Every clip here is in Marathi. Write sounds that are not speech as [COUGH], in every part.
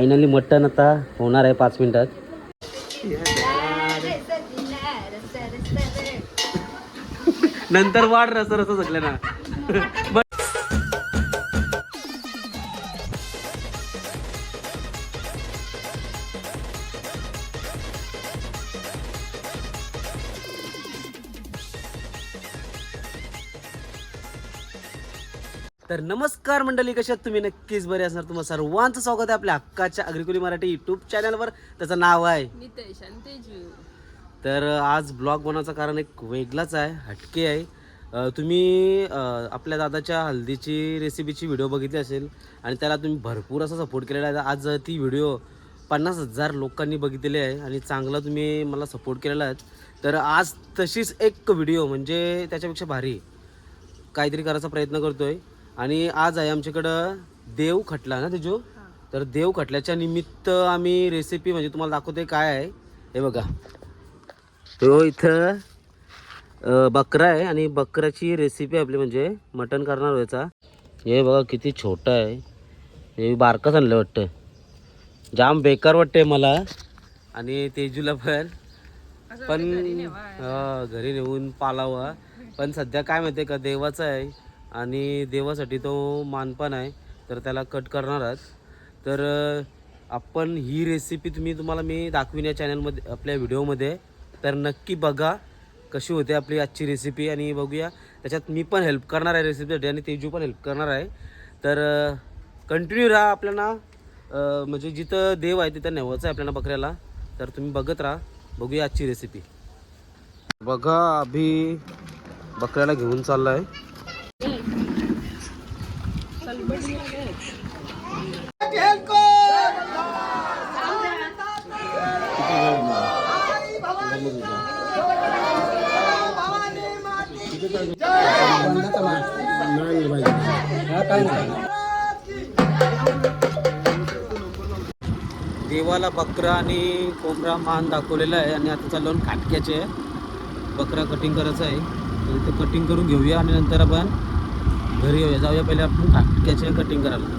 फायनली मटन आता होणार आहे पाच मिनिटात. [LAUGHS] नंतर वाढ रस रस सगळं तर नमस्कार मंडळी कशात तुम्ही? नक्कीच बरे असणार. तुम्हाला सर्वांचं स्वागत आहे आपल्या हक्काच्या अग्रिकुली मराठी युट्यूब चॅनलवर त्याचं नाव आहे नितेश आणि तेजू. तर आज ब्लॉग बनवायचं कारण एक वेगळाच आहे हटके आहे. अ, तुम्ही अ, आपल्या दादाच्या हल्दीची रेसिपीची व्हिडिओ बघितली असेल आणि त्याला तुम्ही भरपूर असा सपोर्ट केलेला आहे. आज ती व्हिडिओ पन्नास हजार लोकांनी बघितलेली आहे आणि चांगला तुम्ही मला सपोर्ट केलेला आहे. तर आज तशीच एक व्हिडिओ म्हणजे त्याच्यापेक्षा भारी काहीतरी करायचा प्रयत्न करतोय. आणि आज आहे आमच्याकडं देव खटला ना तेजो? तर देव खटल्याच्या निमित्त आम्ही रेसिपी म्हणजे तुम्हाला दाखवतोय काय आहे. हे बघा. तो इथं बकरा आहे आणि बकऱ्याची रेसिपी आपली म्हणजे मटण करणार व्हायचा हे बघा किती छोटा आहे. हे बारकाच आणलं वाटतं जाम बेकार वाटतंय मला. आणि तेजूला पण. पण घरी नेऊन पालावा. पण सध्या काय माहिती आहे का देवाचा आहे. आणि देवासाठी तो मानपान आहे तर त्याला कट करणार आहात. तर आपण ही रेसिपी तुम्ही तुम्हाला मी दाखवीन या चॅनलमध्ये आपल्या व्हिडिओमध्ये तर नक्की बघा कशी होते आपली आजची रेसिपी आणि बघूया. त्याच्यात मी पण हेल्प करणार आहे रेसिपीसाठी आणि तेजू पण हेल्प करणार आहे. तर कंटिन्यू राहा आपल्याला. म्हणजे जिथं देव आहे तिथं नेवायचं आहे आपल्याला बकऱ्याला. तर तुम्ही बघत राहा. बघूया आजची रेसिपी बघा अभि बकऱ्याला घेऊन चाललाय. देवाला बकरा आणि कोंबडा मान दाखवलेला आहे आणि आता चाललो काटक्याचे. बकरा कटिंग करायचं आहे. तर ते कटिंग करून घेऊया आणि नंतर आपण घरी येऊया. जाऊया पहिले आपण काटक्याचे कटिंग करायला.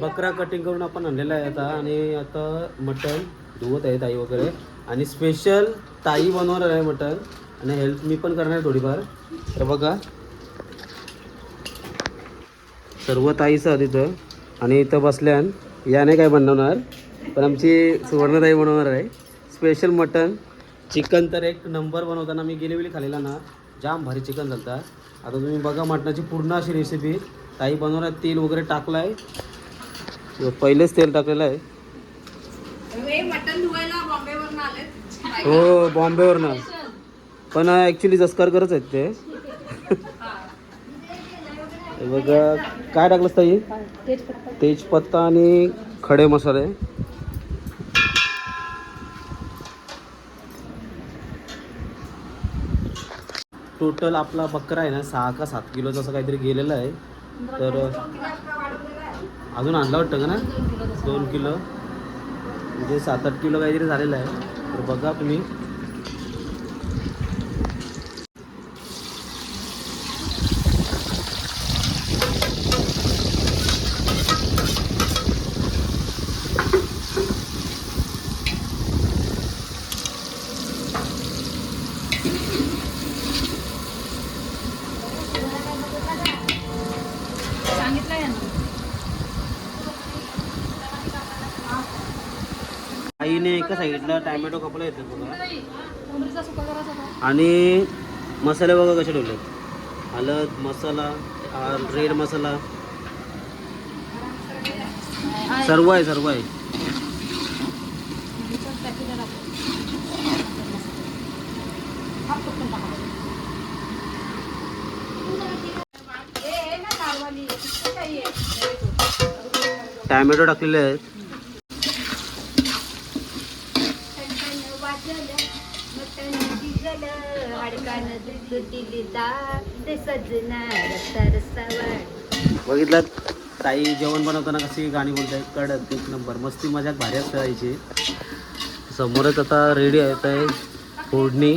बकरा कटिंग करून आपण आणलेला आहे आता. आणि आता मटण धुवत आहे ताई वगैरे. आणि स्पेशल ताई बनवणार आहे मटण. आणि हेल्प मी पण करणार आहे थोडीफार. तर बघा. सर्व ताईच तिथं. आणि इथं बसल्यान याने काय बनवणार? पण आमची सुवर्णताई बनवणार आहे. स्पेशल मटन चिकन तर एक नंबर बनवताना मी गेली वेळी खालेला ना. जाम भारी चिकन झालं आता तुम्ही बघा मटणाची पूर्ण अशी रेसिपी ताई बनवणार तेल वगैरे टाकलं आहे पहिलेच तेल टाकलेलं आहे. हो बॉम्बेवरनं पण ॲक्च्युली जसकार करत आहेत ते. हे बघा काय टाकलंस ताई? तेजपत्ता आणि खडे मसाले. टोटल आपला बकरा आहे ना सहा का सात किलोचा असं काहीतरी गेलेलं आहे. तर अजून आणला वाटतं का ना? दोन किलो. म्हणजे सात आठ किलो काहीतरी झालेलं आहे. तर बघा तुम्ही. सांगितलं टॅमॅटो कपला येतं बघा. आणि मसाले बघा कसे ठेवले? हळद मसाला रेड मसाला. सर्व आहे सर्व आहे. टॅमॅटो टाकलेले आहेत. बघितलं ताई जेवण बनवताना कशी गाणी बोलताय कडक एक नंबर मस्ती मजाक भारी असते ताईची. समोरच आता रेडी आहे आहे फोडणी.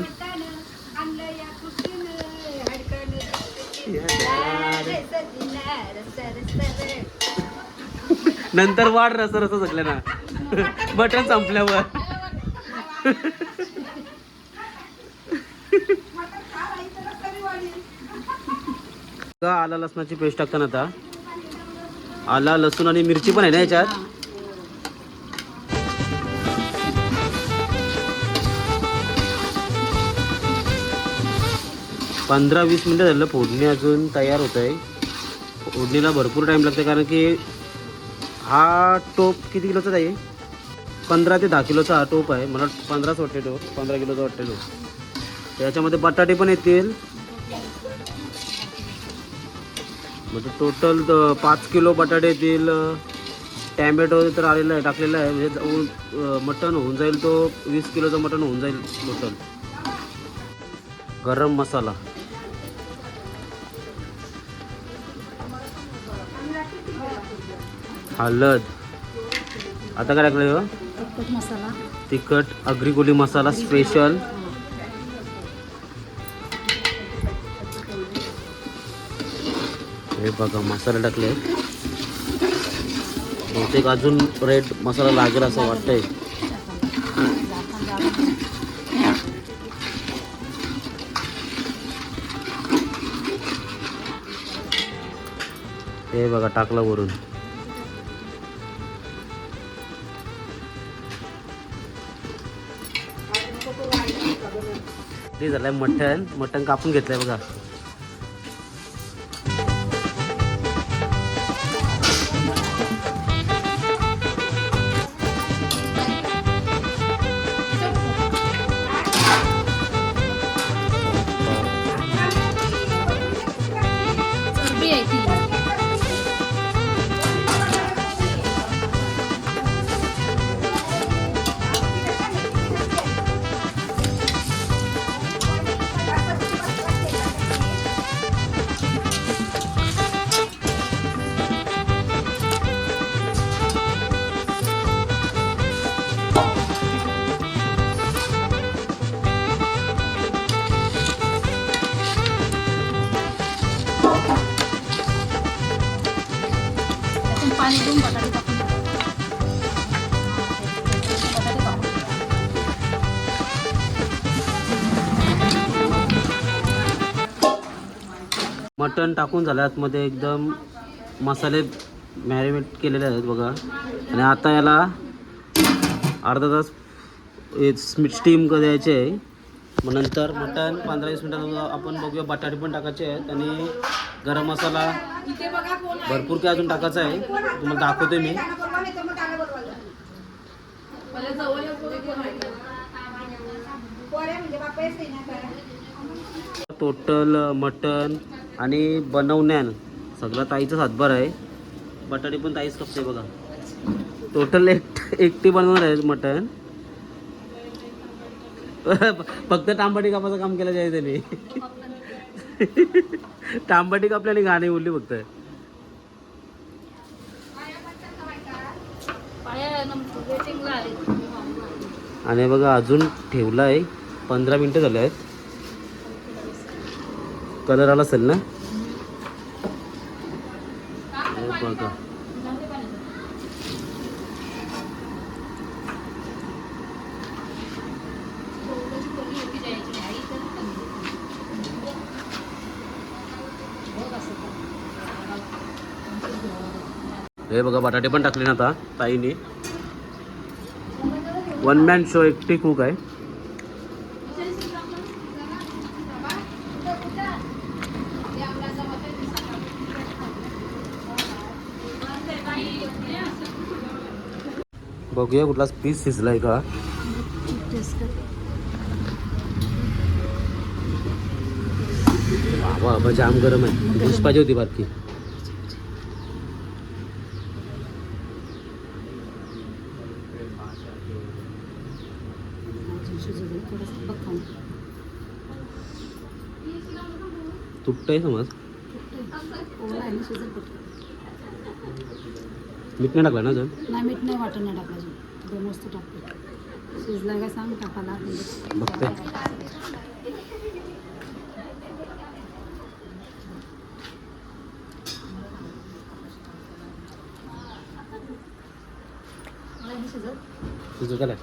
नंतर वाढ रस रस ना बटन संपल्यावर. बघा आला लसणाची पेस्ट टाकताना आता? आला लसूण आणि मिरची पण आहे ना याच्यात? पंधरा वीस मिनटं झालं फोडणी अजून तयार होत आहे. फोडणीला भरपूर टाईम लागतो कारण की हा टोप किती किलोचा आहे पंधरा ते दहा किलोचा हा टोप आहे. मला पंधराच वाटते टोप पंधरा किलोचा वाटते टोप त्याच्यामध्ये बटाटे पण येतील. म्हणजे टोटल पाच किलो बटाटे येतील टॅमॅटो तर आलेला आहे टाकलेला आहे. म्हणजे मटण होऊन जाईल तो वीस किलोचं मटण होऊन जाईल टोटल गरम मसाला. हळद आता काय टाकलं मसाला. तिखट अग्रिकोली मसाला स्पेशल हे बघा मसाला टाकले बहुतेक अजून रेड मसाला लागेल असं वाटतंय. हे बघा टाकलं वरून. ते झालंय मटण? मटण कापून घेतलंय बघा. बटाटे टाकून बटाटे मटण टाकून झालं आतमध्ये एकदम मसाले मॅरिनेट केलेले आहेत बघा. आणि आता याला अर्धा तास स्टीम द्यायचे आहे. मग नंतर मटण पंधरा वीस मिनटात आपण बघूया बटाटे पण टाकायचे आहेत आणि गरम मसाला भरपूर काय अजून टाकायचा आहे. तुम्हाला दाखवतोय मी? टोटल मटन आणि बनवण्यान. सगळं ताईचाच हातभार आहे. बटाटे पण ताईच कपते बघा. टोटल एक एकटी बनवणार आहे मटन फक्त टांबाटी कापाचं काम केलं जाईल त्यांनी टांबाटी कापल्याने गाणी उरली फक्त. आणि बघा अजून ठेवला आहे पंधरा मिनटं झाले आहेत. कलर आला असेल ना? बघा. हे बटाटे पण टाकले ना आता, ताईने. वन मॅन शो एकटी कुक आहे. बघूया कुठला पीस शिजलाय का. बाबा जाम गरम आहे. पाहिजे होती बारकी. दे थोडंसं बघ तुटतंय समज. शिजेल मीठ नाही टाकलं ना अजून? नाही मीठ नाही वाटण नाही टाकलं अजून. दोन वस्तू टाकते शिजलाय काय सांग टाकायला बघते. शिजत तुझं काय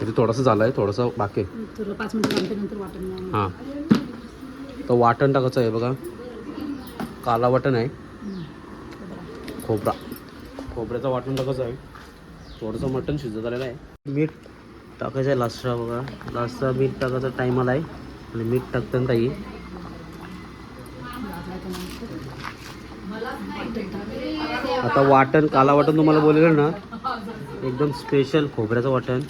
तरी थोडंसं झालं आहे थोडंसं बाकी आहे. पाच वाटण हां. तर वाटण टाकायचं आहे बघा. काला वाटण आहे. हम्म. खोबरा. खोबऱ्याचं वाटण टाकायचं आहे. थोडंसं मटण शिजत आलेलं आहे. मीठ टाकायचं आहे लास्टला बघा. लास्टचा मीठ टाकायचा टायमाला आहे. आणि मीठ टाकताना ताई? आता वाटण काला वाटण तुम्हाला बोललेलं ना. एकदम स्पेशल खोबऱ्याचं वाटण.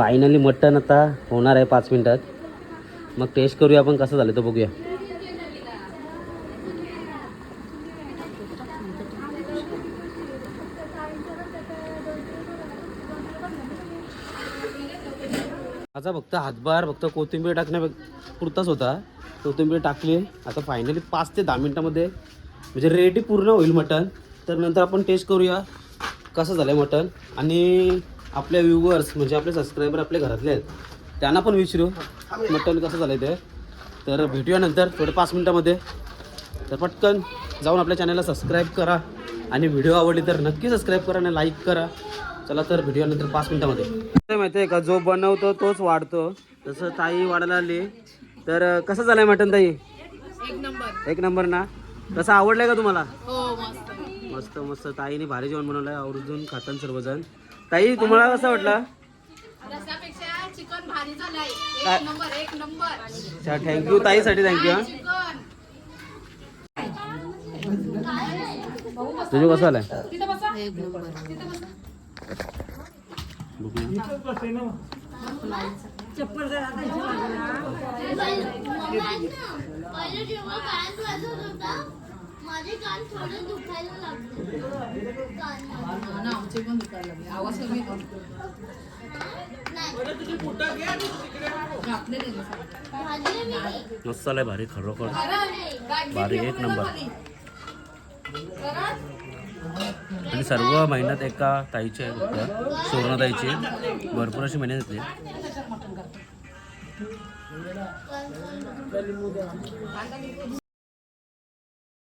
फायनली मटण आता होणार आहे पाच मिनटात. मग टेस्ट करूया आपण कसं झालं तर बघूया. माझा फक्त हातभार फक्त कोथिंबीर टाकण्या पुरताच होता. कोथिंबीर टाकली. आता फायनली पाच ते दहा मिनटामध्ये म्हणजे रेडी पूर्ण होईल मटण. तर नंतर आपण टेस्ट करूया कसं झालं आहे मटण. आणि आपल्या व्ह्युअर्स म्हणजे आपले सबस्क्रायबर आपल्या घरातले आहेत त्यांना पण विचारू. मटण कसं झालं आहे ते. तर भेटूया नंतर थोडे पाच मिनटामध्ये. तर पटकन जाऊन आपल्या चॅनलला सबस्क्राईब करा. आणि व्हिडिओ आवडली तर नक्की सबस्क्राईब करा आणि लाईक करा. चला तर भेटूया नंतर पाच मिनटामध्ये. माहिती आहे का जो बनवतो तोच वाढतो. तसं ताई वाढायला आली तर कसं झालंय मटण ताई? एक नंबर. एक नंबर ना? कसं आवडलंय का तुम्हाला? हो मस्त. मस्त मस्त. ताईने भारी जेवण बनवलंय. आवर्जून खातात सर्वजण. ताई तुम्हाला कसं वाटलं? रसापेक्षा चिकन भारी झालंय. काय? एक नंबर एक नंबर. अच्छा थँक्यू ताईसाठी थँक्यू हा चिकन. तुझं कसं आलंय? तिथं बसा. एक नंबर तिथं बसा बघूया. पहिले जेव्हा कान वाजत होता माझे कान थोडे दुखायला लागले. कान आमचे पण दुखायला लागले आवाज कमी मस्त आलंय भारी खरोखर. भारी एक नंबर. आणि सर्व मेहनत एका ताईची आहे फक्त. सुवर्णताईची. भरपूर अशी मेहनत घेतली.